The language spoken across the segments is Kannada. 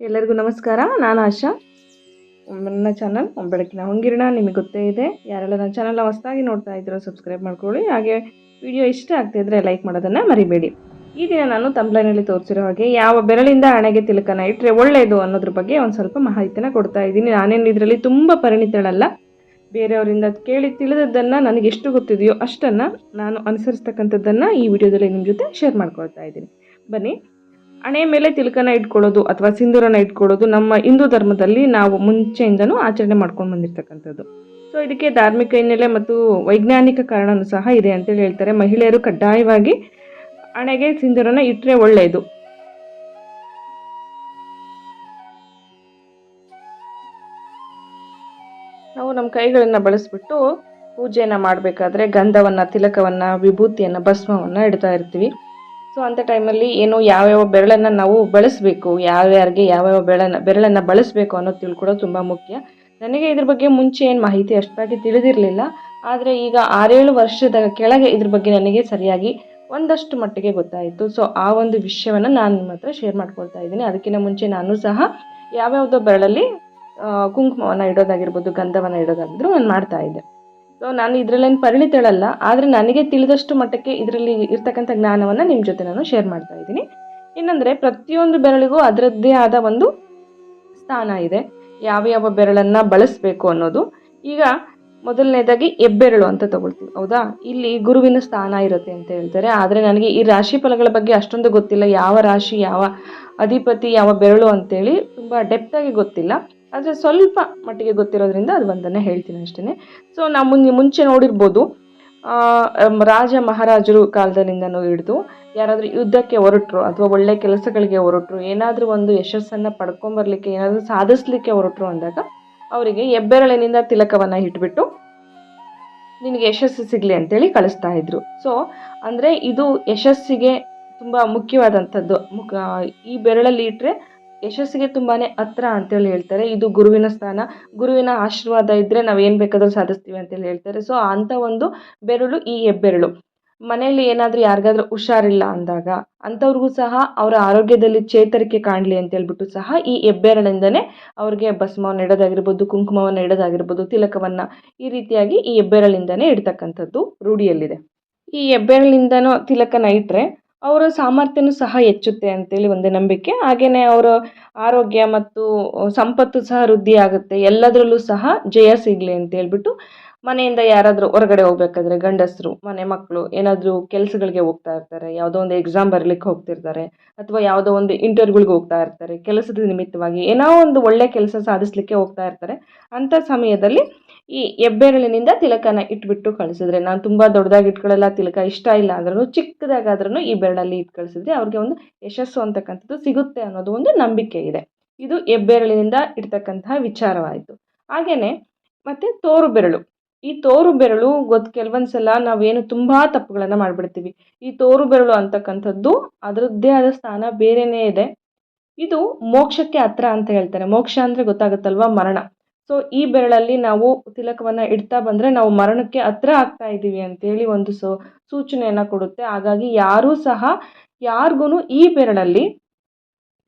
ಎಲ್ಲರಿಗೂ ನಮಸ್ಕಾರ. ನಾನು ಆಶಾ. ನನ್ನ ಚಾನಲ್ ಬೆಳಕಿನ ಹೊಂಗಿರಣ. ನಿಮಗೆ ಗೊತ್ತೇ ಇದೆ, ಯಾರೆಲ್ಲ ನನ್ನ ಚಾನಲ್ನ ಹೊಸದಾಗಿ ನೋಡ್ತಾ ಇದ್ದೀರೋ ಸಬ್ಸ್ಕ್ರೈಬ್ ಮಾಡ್ಕೊಳ್ಳಿ. ಹಾಗೆ ವಿಡಿಯೋ ಇಷ್ಟ ಆಗ್ತಿದ್ರೆ ಲೈಕ್ ಮಾಡೋದನ್ನು ಮರಿಬೇಡಿ. ಈ ದಿನ ನಾನು ತಂಬ್ಲೈನಲ್ಲಿ ತೋರಿಸಿರೋ ಹಾಗೆ ಯಾವ ಬೆರಳಿಂದ ಹಣೆಗೆ ತಿಲಕನ ಇಟ್ಟರೆ ಒಳ್ಳೆಯದು ಅನ್ನೋದ್ರ ಬಗ್ಗೆ ಒಂದು ಸ್ವಲ್ಪ ಮಾಹಿತಿನ ಕೊಡ್ತಾ ಇದ್ದೀನಿ. ನಾನೇನು ಇದರಲ್ಲಿ ತುಂಬ ಪರಿಣಿತಳಲ್ಲ. ಬೇರೆಯವರಿಂದ ಕೇಳಿ ತಿಳಿದದ್ದನ್ನು ನನಗೆ ಎಷ್ಟು ಗೊತ್ತಿದೆಯೋ ಅಷ್ಟನ್ನು ನಾನು ಅನುಸರಿಸ್ತಕ್ಕಂಥದ್ದನ್ನು ಈ ವಿಡಿಯೋದಲ್ಲಿ ನಿಮ್ಮ ಜೊತೆ ಶೇರ್ ಮಾಡ್ಕೊಳ್ತಾ ಇದ್ದೀನಿ. ಬನ್ನಿ ಹಣೆ ಮೇಲೆ ತಿಲಕನ ಇಟ್ಕೊಳ್ಳೋದು ಅಥವಾ ಸಿಂಧೂರನ ಇಟ್ಕೊಳ್ಳೋದು ನಮ್ಮ ಹಿಂದೂ ಧರ್ಮದಲ್ಲಿ ನಾವು ಮುಂಚೆಯಿಂದನೂ ಆಚರಣೆ ಮಾಡ್ಕೊಂಡು ಬಂದಿರತಕ್ಕಂಥದ್ದು. ಸೊ ಇದಕ್ಕೆ ಧಾರ್ಮಿಕ ಹಿನ್ನೆಲೆ ಮತ್ತು ವೈಜ್ಞಾನಿಕ ಕಾರಣನೂ ಸಹ ಇದೆ ಅಂತೇಳಿ ಹೇಳ್ತಾರೆ. ಮಹಿಳೆಯರು ಕಡ್ಡಾಯವಾಗಿ ಹಣೆಗೆ ಸಿಂಧೂರನ ಇಟ್ಟರೆ ಒಳ್ಳೆಯದು. ನಾವು ನಮ್ಮ ಕೈಗಳನ್ನು ಬಳಸಿಬಿಟ್ಟು ಪೂಜೆಯನ್ನು ಮಾಡಬೇಕಾದ್ರೆ ಗಂಧವನ್ನು, ತಿಲಕವನ್ನು, ವಿಭೂತಿಯನ್ನು, ಭಸ್ಮವನ್ನು ಇಡ್ತಾ ಇರ್ತೀವಿ. ಸೊ ಅಂಥ ಟೈಮಲ್ಲಿ ಏನು ಯಾವ್ಯಾವ ಬೆರಳನ್ನು ನಾವು ಬಳಸಬೇಕು, ಯಾವ್ಯಾರಿಗೆ ಯಾವ್ಯಾವ ಬೆರಳನ್ನು ಬೆರಳನ್ನು ಬಳಸಬೇಕು ಅನ್ನೋದು ತಿಳ್ಕೊಡೋದು ತುಂಬ ಮುಖ್ಯ. ನನಗೆ ಇದ್ರ ಬಗ್ಗೆ ಮುಂಚೆ ಏನು ಮಾಹಿತಿ ಅಷ್ಟಾಗಿ ತಿಳಿದಿರಲಿಲ್ಲ. ಆದರೆ ಈಗ ಆರೇಳು ವರ್ಷದ ಕೆಳಗೆ ಇದ್ರ ಬಗ್ಗೆ ನನಗೆ ಸರಿಯಾಗಿ ಒಂದಷ್ಟು ಮಟ್ಟಿಗೆ ಗೊತ್ತಾಯಿತು. ಸೊ ಆ ಒಂದು ವಿಷಯವನ್ನು ನಾನು ನಿಮ್ಮ ಹತ್ರ ಶೇರ್ ಮಾಡ್ಕೊಳ್ತಾ ಇದ್ದೀನಿ. ಅದಕ್ಕಿಂತ ಮುಂಚೆ ನಾನು ಸಹ ಯಾವ್ಯಾವುದೋ ಬೆರಳಲ್ಲಿ ಕುಂಕುಮವನ್ನು ಇಡೋದಾಗಿರ್ಬೋದು, ಗಂಧವನ್ನು ಇಡೋದಾಗಿದ್ರು ನಾನು ಮಾಡ್ತಾ ಇದ್ದೆ. ಸೊ ನಾನು ಇದರಲ್ಲೇನು ಪರಿಣಿತಳಲ್ಲ ಆದರೆ ನನಗೆ ತಿಳಿದಷ್ಟು ಮಟ್ಟಕ್ಕೆ ಇದರಲ್ಲಿ ಇರ್ತಕ್ಕಂಥ ಜ್ಞಾನವನ್ನು ನಿಮ್ಮ ಜೊತೆ ನಾನು ಶೇರ್ ಮಾಡ್ತಾ ಇದ್ದೀನಿ. ಇನ್ನಂದರೆ ಪ್ರತಿಯೊಂದು ಬೆರಳಿಗೂ ಅದರದ್ದೇ ಆದ ಒಂದು ಸ್ಥಾನ ಇದೆ. ಯಾವ ಯಾವ ಬೆರಳನ್ನು ಬಳಸಬೇಕು ಅನ್ನೋದು. ಈಗ ಮೊದಲನೇದಾಗಿ ಹೆಬ್ಬೆರಳು ಅಂತ ತಗೊಳ್ತೀವಿ, ಹೌದಾ? ಇಲ್ಲಿ ಗುರುವಿನ ಸ್ಥಾನ ಇರುತ್ತೆ ಅಂತ ಹೇಳ್ತಾರೆ. ಆದರೆ ನನಗೆ ಈ ರಾಶಿ ಫಲಗಳ ಬಗ್ಗೆ ಅಷ್ಟೊಂದು ಗೊತ್ತಿಲ್ಲ. ಯಾವ ರಾಶಿ, ಯಾವ ಅಧಿಪತಿ, ಯಾವ ಬೆರಳು ಅಂತೇಳಿ ತುಂಬ ಡೆಪ್ತಾಗಿ ಗೊತ್ತಿಲ್ಲ. ಆದರೆ ಸ್ವಲ್ಪ ಮಟ್ಟಿಗೆ ಗೊತ್ತಿರೋದ್ರಿಂದ ಅದು ಒಂದನ್ನು ಹೇಳ್ತೀನಿ ಅಷ್ಟೇ ಸೊ ನಾವು ಮುಂದೆ ಮುಂಚೆ ನೋಡಿರ್ಬೋದು ರಾಜ ಮಹಾರಾಜರು ಕಾಲದಲ್ಲಿಂದನೂ ಹಿಡಿದು ಯಾರಾದರೂ ಯುದ್ಧಕ್ಕೆ ಹೊರಟರು ಅಥವಾ ಒಳ್ಳೆ ಕೆಲಸಗಳಿಗೆ ಹೊರಟರು, ಏನಾದರೂ ಒಂದು ಯಶಸ್ಸನ್ನು ಪಡ್ಕೊಂಬರ್ಲಿಕ್ಕೆ, ಏನಾದರೂ ಸಾಧಿಸ್ಲಿಕ್ಕೆ ಹೊರಟರು ಅಂದಾಗ ಅವರಿಗೆ ಎಬ್ಬೆರಳಿನಿಂದ ತಿಲಕವನ್ನು ಇಟ್ಬಿಟ್ಟು ನಿನಗೆ ಯಶಸ್ಸು ಸಿಗಲಿ ಅಂತೇಳಿ ಕಳಿಸ್ತಾ ಇದ್ರು. ಸೊ ಅಂದರೆ ಇದು ಯಶಸ್ಸಿಗೆ ತುಂಬ ಮುಖ್ಯವಾದಂಥದ್ದು ಮುಖ ಈ ಬೆರಳಲ್ಲಿ ಇಟ್ಟರೆ ಯಶಸ್ಸಿಗೆ ತುಂಬಾ ಹತ್ರ ಅಂತೇಳಿ ಹೇಳ್ತಾರೆ. ಇದು ಗುರುವಿನ ಸ್ಥಾನ. ಗುರುವಿನ ಆಶೀರ್ವಾದ ಇದ್ದರೆ ನಾವು ಏನು ಬೇಕಾದರೂ ಸಾಧಿಸ್ತೀವಿ ಅಂತೇಳಿ ಹೇಳ್ತಾರೆ. ಸೊ ಅಂಥ ಒಂದು ಬೆರಳು ಈ ಹೆಬ್ಬೆರಳು. ಮನೆಯಲ್ಲಿ ಏನಾದರೂ ಯಾರಿಗಾದ್ರೂ ಹುಷಾರಿಲ್ಲ ಅಂದಾಗ, ಅಂಥವ್ರಿಗೂ ಸಹ ಅವರ ಆರೋಗ್ಯದಲ್ಲಿ ಚೇತರಿಕೆ ಕಾಣಲಿ ಅಂತ ಹೇಳ್ಬಿಟ್ಟು ಸಹ ಈ ಹೆಬ್ಬೆರಳಿಂದನೇ ಅವ್ರಿಗೆ ಭಸ್ಮವನ್ನು ಇಡೋದಾಗಿರ್ಬೋದು, ಕುಂಕುಮವನ್ನು ಇಡೋದಾಗಿರ್ಬೋದು, ತಿಲಕವನ್ನು ಈ ರೀತಿಯಾಗಿ ಈ ಹೆಬ್ಬೆರಳಿಂದನೇ ಇಡ್ತಕ್ಕಂಥದ್ದು ರೂಢಿಯಲ್ಲಿದೆ. ಈ ಹೆಬ್ಬೆರಳಿಂದನೂ ತಿಲಕನ ಇಟ್ಟರೆ ಅವರ ಸಾಮರ್ಥ್ಯನೂ ಸಹ ಹೆಚ್ಚುತ್ತೆ ಅಂತೇಳಿ ಒಂದು ನಂಬಿಕೆ. ಹಾಗೆಯೇ ಅವರ ಆರೋಗ್ಯ ಮತ್ತು ಸಂಪತ್ತು ಸಹ ವೃದ್ಧಿ ಆಗುತ್ತೆ. ಎಲ್ಲದರಲ್ಲೂ ಸಹ ಜಯ ಸಿಗಲಿ ಅಂತ ಹೇಳ್ಬಿಟ್ಟು ಮನೆಯಿಂದ ಯಾರಾದರೂ ಹೊರಗಡೆ ಹೋಗ್ಬೇಕಾದ್ರೆ ಗಂಡಸರು, ಮನೆ ಮಕ್ಕಳು ಏನಾದರೂ ಕೆಲಸಗಳಿಗೆ ಹೋಗ್ತಾ ಇರ್ತಾರೆ. ಯಾವುದೋ ಒಂದು ಎಕ್ಸಾಮ್ ಬರಲಿಕ್ಕೆ ಹೋಗ್ತಿರ್ತಾರೆ ಅಥವಾ ಯಾವುದೋ ಒಂದು ಇಂಟರ್ವ್ಯೂಗಳಿಗೆ ಹೋಗ್ತಾ ಇರ್ತಾರೆ. ಕೆಲಸದ ನಿಮಿತ್ತವಾಗಿ ಏನೋ ಒಂದು ಒಳ್ಳೆ ಕೆಲಸ ಸಾಧಿಸಲಿಕ್ಕೆ ಹೋಗ್ತಾ ಇರ್ತಾರೆ. ಅಂಥ ಸಮಯದಲ್ಲಿ ಈ ಹೆಬ್ಬೆರಳಿನಿಂದ ತಿಲಕನ ಇಟ್ಬಿಟ್ಟು ಕಳಿಸಿದ್ರೆ, ನಾನು ತುಂಬ ದೊಡ್ಡದಾಗಿ ಇಟ್ಕೊಳ್ಳಲ್ಲ, ತಿಲಕ ಇಷ್ಟ ಇಲ್ಲ ಅಂದ್ರೂ ಚಿಕ್ಕದಾಗಾದ್ರೂ ಈ ಬೆರಳಲ್ಲಿ ಇಟ್ಟು ಕಳಿಸಿದ್ರೆ ಅವ್ರಿಗೆ ಒಂದು ಯಶಸ್ಸು ಅಂತಕ್ಕಂಥದ್ದು ಸಿಗುತ್ತೆ ಅನ್ನೋದು ಒಂದು ನಂಬಿಕೆ ಇದೆ. ಇದು ಹೆಬ್ಬೆರಳಿನಿಂದ ಇಡ್ತಕ್ಕಂತಹ ವಿಚಾರವಾಯಿತು. ಹಾಗೆಯೇ ಮತ್ತು ತೋರು ಬೆರಳು. ಈ ತೋರು ಬೆರಳು ಗೊತ್ತು ಕೆಲವೊಂದು ಸಲ ನಾವೇನು ತುಂಬ ತಪ್ಪುಗಳನ್ನು ಮಾಡಿಬಿಡ್ತೀವಿ. ಈ ತೋರು ಬೆರಳು ಅಂತಕ್ಕಂಥದ್ದು ಅದರದ್ದೇ ಆದ ಸ್ಥಾನ ಬೇರೆಯೇ ಇದೆ. ಇದು ಮೋಕ್ಷಕ್ಕೆ ಹತ್ರ ಅಂತ ಹೇಳ್ತಾರೆ. ಮೋಕ್ಷ ಅಂದರೆ ಗೊತ್ತಾಗುತ್ತಲ್ವಾ? ಮರಣ. ಸೊ ಈ ಬೆರಳಲ್ಲಿ ನಾವು ತಿಲಕವನ್ನು ಇಡ್ತಾ ಬಂದರೆ ನಾವು ಮರಣಕ್ಕೆ ಹತ್ರ ಆಗ್ತಾ ಇದ್ದೀವಿ ಅಂತೇಳಿ ಒಂದು ಸೊ, ಸೂಚನೆಯನ್ನು ಕೊಡುತ್ತೆ. ಹಾಗಾಗಿ ಯಾರೂ ಸಹ ಯಾರಿಗೂ ಈ ಬೆರಳಲ್ಲಿ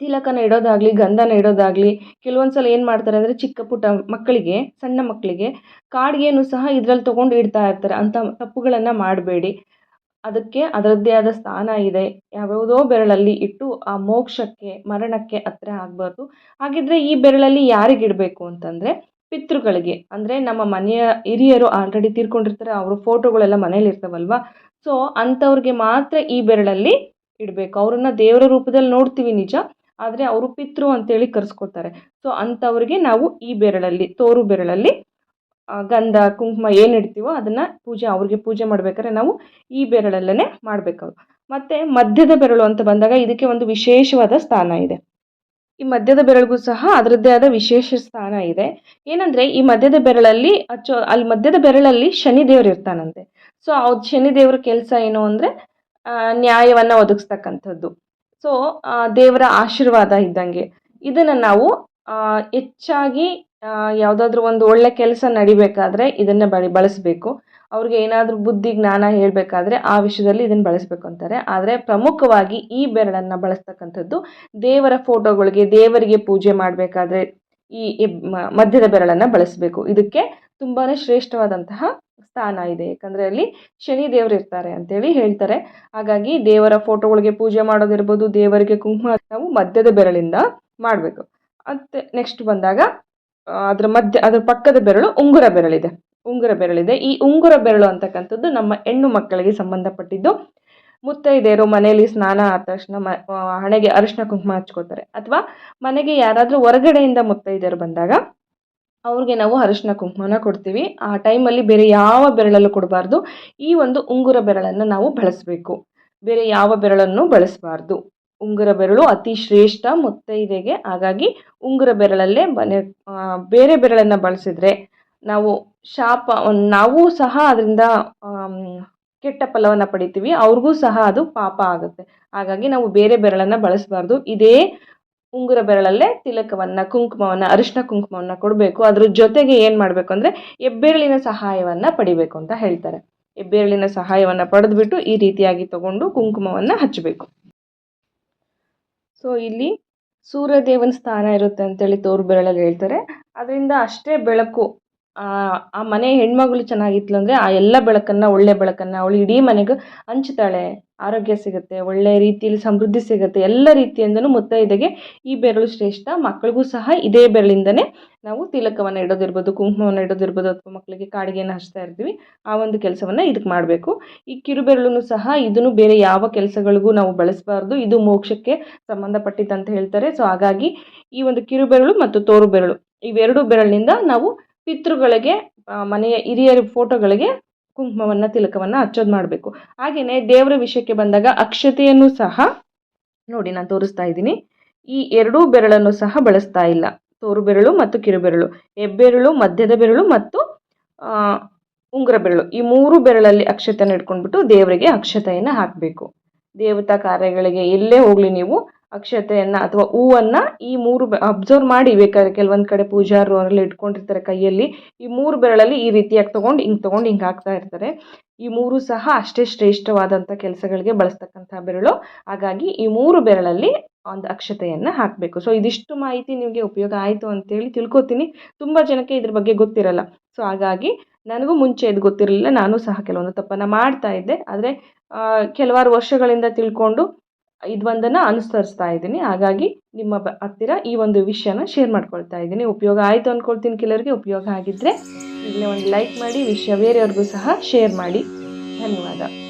ತಿಲಕನ ಇಡೋದಾಗಲಿ, ಗಂಧನ ಇಡೋದಾಗಲಿ ಕೆಲವೊಂದು ಸಲ ಏನು ಮಾಡ್ತಾರೆ ಅಂದರೆ ಚಿಕ್ಕ ಪುಟ್ಟ ಮಕ್ಕಳಿಗೆ, ಸಣ್ಣ ಮಕ್ಕಳಿಗೆ ಕಾಡಿಗೆಯನ್ನು ಸಹ ಇದ್ರಲ್ಲಿ ತೊಗೊಂಡು ಇಡ್ತಾ ಇರ್ತಾರೆ. ಅಂಥ ತಪ್ಪುಗಳನ್ನು ಮಾಡಬೇಡಿ. ಅದಕ್ಕೆ ಅದರದ್ದೇ ಆದ ಸ್ಥಾನ ಇದೆ. ಯಾವ್ಯಾವುದೋ ಬೆರಳಲ್ಲಿ ಇಟ್ಟು ಆ ಮೋಕ್ಷಕ್ಕೆ, ಮರಣಕ್ಕೆ ಹತ್ರ ಆಗಬಾರ್ದು. ಹಾಗಿದ್ರೆ ಈ ಬೆರಳಲ್ಲಿ ಯಾರಿಗೆ ಇಡಬೇಕು ಅಂತಂದರೆ ಪಿತೃಗಳಿಗೆ. ಅಂದರೆ ನಮ್ಮ ಮನೆಯ ಹಿರಿಯರು ಆಲ್ರೆಡಿ ತೀರ್ಕೊಂಡಿರ್ತಾರೆ, ಅವರ ಫೋಟೋಗಳೆಲ್ಲ ಮನೇಲಿ ಇರ್ತಾವಲ್ವಾ? ಸೊ ಅಂಥವ್ರಿಗೆ ಮಾತ್ರ ಈ ಬೆರಳಲ್ಲಿ ಇಡಬೇಕು. ಅವರನ್ನು ದೇವರ ರೂಪದಲ್ಲಿ ನೋಡ್ತೀವಿ ನಿಜ, ಆದರೆ ಅವರು ಪಿತೃ ಅಂತೇಳಿ ಕರೆಸ್ಕೊತಾರೆ ಸೊ ಅಂಥವ್ರಿಗೆ ನಾವು ಈ ಬೆರಳಲ್ಲಿ, ತೋರು ಬೆರಳಲ್ಲಿ ಗಂಧ, ಕುಂಕುಮ ಏನು ಇಡ್ತೀವೋ ಅದನ್ನು ಪೂಜೆ, ಅವ್ರಿಗೆ ಪೂಜೆ ಮಾಡ್ಬೇಕಾದ್ರೆ ನಾವು ಈ ಬೆರಳಲ್ಲೇ ಮಾಡಬೇಕು ಮತ್ತು ಮಧ್ಯದ ಬೆರಳು ಅಂತ ಬಂದಾಗ ಇದಕ್ಕೆ ಒಂದು ವಿಶೇಷವಾದ ಸ್ಥಾನ ಇದೆ. ಈ ಮಧ್ಯದ ಬೆರಳಿಗೂ ಸಹ ಅದರದ್ದೇ ಆದ ವಿಶೇಷ ಸ್ಥಾನ ಇದೆ. ಏನಂದರೆ ಈ ಮಧ್ಯದ ಬೆರಳಲ್ಲಿ ಅಚ್ಚೋ, ಅಲ್ಲಿ ಮಧ್ಯದ ಬೆರಳಲ್ಲಿ ಶನಿದೇವರು ಇರ್ತಾನಂತೆ. ಸೊ ಶನಿ ಶನಿದೇವ್ರ ಕೆಲಸ ಏನು ಅಂದರೆ ನ್ಯಾಯವನ್ನು ಒದಗಿಸ್ತಕ್ಕಂಥದ್ದು. ಸೊ ದೇವರ ಆಶೀರ್ವಾದ ಇದ್ದಂಗೆ. ಇದನ್ನು ನಾವು ಹೆಚ್ಚಾಗಿ ಯಾವುದಾದ್ರೂ ಒಂದು ಒಳ್ಳೆ ಕೆಲಸ ನಡಿಬೇಕಾದ್ರೆ ಇದನ್ನು ಬಳಿ ಬಳಸಬೇಕು. ಅವ್ರಿಗೆ ಏನಾದರೂ ಬುದ್ಧಿ, ಜ್ಞಾನ ಹೇಳಬೇಕಾದ್ರೆ ಆ ವಿಷಯದಲ್ಲಿ ಇದನ್ನು ಬಳಸಬೇಕು ಅಂತಾರೆ. ಆದರೆ ಪ್ರಮುಖವಾಗಿ ಈ ಬೆರಳನ್ನು ಬಳಸ್ತಕ್ಕಂಥದ್ದು ದೇವರ ಫೋಟೋಗಳಿಗೆ, ದೇವರಿಗೆ ಪೂಜೆ ಮಾಡಬೇಕಾದ್ರೆ ಈ ಮಧ್ಯದ ಬೆರಳನ್ನು ಬಳಸಬೇಕು. ಇದಕ್ಕೆ ತುಂಬಾ ಶ್ರೇಷ್ಠವಾದಂತಹ ಸ್ಥಾನ ಇದೆ. ಯಾಕಂದರೆ ಅಲ್ಲಿ ಶನಿ ದೇವರು ಇರ್ತಾರೆ ಅಂತೇಳಿ ಹೇಳ್ತಾರೆ. ಹಾಗಾಗಿ ದೇವರ ಫೋಟೋಗಳಿಗೆ ಪೂಜೆ ಮಾಡೋದಿರ್ಬೋದು, ದೇವರಿಗೆ ಕುಂಕುಮ, ನಾವು ಮಧ್ಯದ ಬೆರಳಿಂದ ಮಾಡಬೇಕು. ಮತ್ತು ನೆಕ್ಸ್ಟ್ ಬಂದಾಗ ಅದರ ಮಧ್ಯ, ಅದ್ರ ಪಕ್ಕದ ಬೆರಳು ಉಂಗುರ ಬೆರಳಿದೆ. ಉಂಗುರ ಬೆರಳಿದೆ. ಈ ಉಂಗುರ ಬೆರಳು ಅಂತಕ್ಕಂಥದ್ದು ನಮ್ಮ ಹೆಣ್ಣು ಮಕ್ಕಳಿಗೆ ಸಂಬಂಧಪಟ್ಟಿದ್ದು. ಮುತ್ತೈದೆಯರು ಮನೆಯಲ್ಲಿ ಸ್ನಾನ ಆದ ತಕ್ಷಣ ಮ ಹಣೆಗೆ ಅರಿಶಿನ ಕುಂಕುಮ ಹಚ್ಕೋತಾರೆ ಅಥವಾ ಮನೆಗೆ ಯಾರಾದರೂ ಹೊರಗಡೆಯಿಂದ ಮುತ್ತೈದೆಯರು ಬಂದಾಗ, ಅವ್ರಿಗೆ ನಾವು ಅರಿಶಿನ ಕುಂಕುಮನ ಕೊಡ್ತೀವಿ. ಆ ಟೈಮಲ್ಲಿ ಬೇರೆ ಯಾವ ಬೆರಳಲ್ಲೂ ಕೊಡಬಾರ್ದು. ಈ ಒಂದು ಉಂಗುರ ಬೆರಳನ್ನು ನಾವು ಬಳಸಬೇಕು. ಬೇರೆ ಯಾವ ಬೆರಳನ್ನು ಬಳಸಬಾರ್ದು. ಉಂಗುರ ಬೆರಳು ಅತಿ ಶ್ರೇಷ್ಠ ಮುತ್ತೈದೆಗೆ ಹಾಗಾಗಿ ಉಂಗುರ ಬೆರಳಲ್ಲೇ ಮನೆ ಬೇರೆ ಬೆರಳನ್ನು ಬಳಸಿದ್ರೆ ನಾವು ಶಾಪ, ನಾವು ಸಹ ಅದರಿಂದ ಕೆಟ್ಟ ಫಲವನ್ನು ಪಡಿತೀವಿ. ಅವ್ರಿಗೂ ಸಹ ಅದು ಪಾಪ ಆಗುತ್ತೆ. ಹಾಗಾಗಿ ನಾವು ಬೇರೆ ಬೆರಳನ್ನು ಬಳಸಬಾರ್ದು. ಇದೇ ಉಂಗುರ ಬೆರಳಲ್ಲೇ ತಿಲಕವನ್ನು, ಕುಂಕುಮವನ್ನು ಅರಿಶಿನ ಕುಂಕುಮವನ್ನು ಕೊಡಬೇಕು. ಅದ್ರ ಜೊತೆಗೆ ಏನು ಮಾಡಬೇಕು ಅಂದರೆ ಹೆಬ್ಬೆರಳಿನ ಸಹಾಯವನ್ನು ಪಡಿಬೇಕು ಅಂತ ಹೇಳ್ತಾರೆ. ಹೆಬ್ಬೆರಳಿನ ಸಹಾಯವನ್ನು ಪಡೆದುಬಿಟ್ಟು ಈ ರೀತಿಯಾಗಿ ತಗೊಂಡು ಕುಂಕುಮವನ್ನು ಹಚ್ಚಬೇಕು ಸೊ ಇಲ್ಲಿ ಸೂರ್ಯದೇವನ ಸ್ಥಾನ ಇರುತ್ತೆ ಅಂತೇಳಿ ತೋರು ಬೆರಳಲ್ಲಿ ಹೇಳ್ತಾರೆ. ಅದರಿಂದ ಅಷ್ಟೇ ಬೆಳಕು ಆ ಮನೆ ಹೆಣ್ಮಗಳು ಚೆನ್ನಾಗಿತ್ತು ಅಂದರೆ ಆ ಎಲ್ಲ ಬೆಳಕನ್ನು, ಒಳ್ಳೆ ಬೆಳಕನ್ನು ಅವಳು ಇಡೀ ಮನೆಗೆ ಹಂಚ್ತಾಳೆ. ಆರೋಗ್ಯ ಸಿಗುತ್ತೆ, ಒಳ್ಳೆ ರೀತಿಯಲ್ಲಿ ಸಮೃದ್ಧಿ ಸಿಗುತ್ತೆ. ಎಲ್ಲ ರೀತಿಯಿಂದನೂ ಮುತ್ತೈದೆಗೆ ಈ ಬೆರಳು ಶ್ರೇಷ್ಠ. ಮಕ್ಕಳಿಗೂ ಸಹ ಇದೇ ಬೆರಳಿಂದನೇ ನಾವು ತಿಲಕವನ್ನು ಇಡೋದಿರ್ಬೋದು, ಕುಂಕುಮವನ್ನು ಇಡೋದಿರ್ಬೋದು ಅಥವಾ ಮಕ್ಕಳಿಗೆ ಕಾಡಿಗೆಯನ್ನು ಹಚ್ತಾ ಇರ್ತೀವಿ. ಆ ಒಂದು ಕೆಲಸವನ್ನು ಇದಕ್ಕೆ ಮಾಡಬೇಕು. ಈ ಕಿರುಬೆರಳು ಸಹ ಇದನ್ನು ಬೇರೆ ಯಾವ ಕೆಲಸಗಳಿಗೂ ನಾವು ಬಳಸಬಾರ್ದು. ಇದು ಮೋಕ್ಷಕ್ಕೆ ಸಂಬಂಧಪಟ್ಟಿದ್ದಂತ ಹೇಳ್ತಾರೆ. ಸೊ ಹಾಗಾಗಿ ಈ ಒಂದು ಕಿರುಬೆರಳು ಮತ್ತು ತೋರು ಬೆರಳು ಇವೆರಡು ಬೆರಳಿನಿಂದ ನಾವು ಪಿತೃಗಳಿಗೆ ಮನೆಯ ಹಿರಿಯರ ಫೋಟೋಗಳಿಗೆ ಕುಂಕುಮವನ್ನು, ತಿಲಕವನ್ನು ಹಚ್ಚೋದು ಮಾಡಬೇಕು. ಹಾಗೆಯೇ ದೇವರ ವಿಷಯಕ್ಕೆ ಬಂದಾಗ ಅಕ್ಷತೆಯನ್ನು ಸಹ ನೋಡಿ ನಾನು ತೋರಿಸ್ತಾ ಇದ್ದೀನಿ. ಈ ಎರಡೂ ಬೆರಳನ್ನು ಸಹ ಬಳಸ್ತಾ ಇಲ್ಲ. ತೋರು ಬೆರಳು ಮತ್ತು ಕಿರುಬೆರಳು ಹೆಬ್ಬೆರಳು, ಮಧ್ಯದ ಬೆರಳು ಮತ್ತು ಉಂಗುರ ಬೆರಳು. ಈ ಮೂರು ಬೆರಳಲ್ಲಿ ಅಕ್ಷತೆಯನ್ನು ಇಟ್ಕೊಂಡ್ಬಿಟ್ಟು ದೇವರಿಗೆ ಅಕ್ಷತೆಯನ್ನು ಹಾಕಬೇಕು. ದೇವತಾ ಕಾರ್ಯಗಳಿಗೆ ಎಲ್ಲೇ ಹೋಗಲಿ ನೀವು ಅಕ್ಷತೆಯನ್ನು ಅಥವಾ ಹೂವನ್ನು ಈ ಮೂರು ಅಬ್ಸರ್ವ್ ಮಾಡಿ, ಬೇಕಾದ್ರೆ ಕೆಲವೊಂದು ಕಡೆ ಪೂಜಾರು ಅವರೆಲ್ಲ ಇಟ್ಕೊಂಡಿರ್ತಾರೆ ಕೈಯಲ್ಲಿ. ಈ ಮೂರು ಬೆರಳಲ್ಲಿ ಈ ರೀತಿಯಾಗಿ ತಗೊಂಡು, ಹಿಂಗೆ ತಗೊಂಡು, ಹಿಂಗೆ ಹಾಕ್ತಾ ಇರ್ತಾರೆ. ಈ ಮೂರು ಸಹ ಅಷ್ಟೇ ಶ್ರೇಷ್ಠವಾದಂಥ ಕೆಲಸಗಳಿಗೆ ಬಳಸ್ತಕ್ಕಂಥ ಬೆರಳು. ಹಾಗಾಗಿ ಈ ಮೂರು ಬೆರಳಲ್ಲಿ ಒಂದು ಅಕ್ಷತೆಯನ್ನು ಹಾಕಬೇಕು. ಸೊ ಇದಿಷ್ಟು ಮಾಹಿತಿ ನಿಮಗೆ ಉಪಯೋಗ ಆಯಿತು ಅಂತೇಳಿ ತಿಳ್ಕೊತೀನಿ. ತುಂಬ ಜನಕ್ಕೆ ಇದ್ರ ಬಗ್ಗೆ ಗೊತ್ತಿರಲ್ಲ. ಸೊ ಹಾಗಾಗಿ ನನಗೂ ಮುಂಚೆ ಇದು ಗೊತ್ತಿರಲಿಲ್ಲ. ನಾನು ಸಹ ಕೆಲವೊಂದು ತಪ್ಪನ್ನು ಮಾಡ್ತಾ ಇದ್ದೆ. ಆದರೆ ಕೆಲವಾರು ವರ್ಷಗಳಿಂದ ತಿಳ್ಕೊಂಡು ಇದೊಂದನ್ನು ಅನುಸರಿಸ್ತಾ ಇದ್ದೀನಿ. ಹಾಗಾಗಿ ನಿಮ್ಮ ಹತ್ತಿರ ಈ ಒಂದು ವಿಷಯನ ಶೇರ್ ಮಾಡ್ಕೊಳ್ತಾ ಇದ್ದೀನಿ. ಉಪಯೋಗ ಆಯಿತು ಅಂದ್ಕೊಳ್ತೀನಿ ಕೆಲವರಿಗೆ, ಉಪಯೋಗ ಆಗಿದ್ದರೆ ಇದನ್ನ ಒಂದು ಲೈಕ್ ಮಾಡಿ, ವಿಷಯ ಬೇರೆಯವ್ರಿಗೂ ಸಹ ಶೇರ್ ಮಾಡಿ. ಧನ್ಯವಾದ.